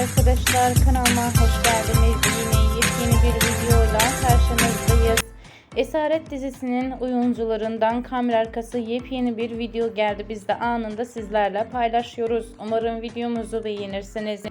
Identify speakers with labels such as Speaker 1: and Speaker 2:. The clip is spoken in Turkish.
Speaker 1: arkadaşlar kanalıma hoş geldiniz. Yine yepyeni bir videoyla karşınızdayız. Esaret dizisinin oyuncularından kamera arkası yepyeni bir video geldi. Biz de anında sizlerle paylaşıyoruz. Umarım videomuzu beğenirsiniz.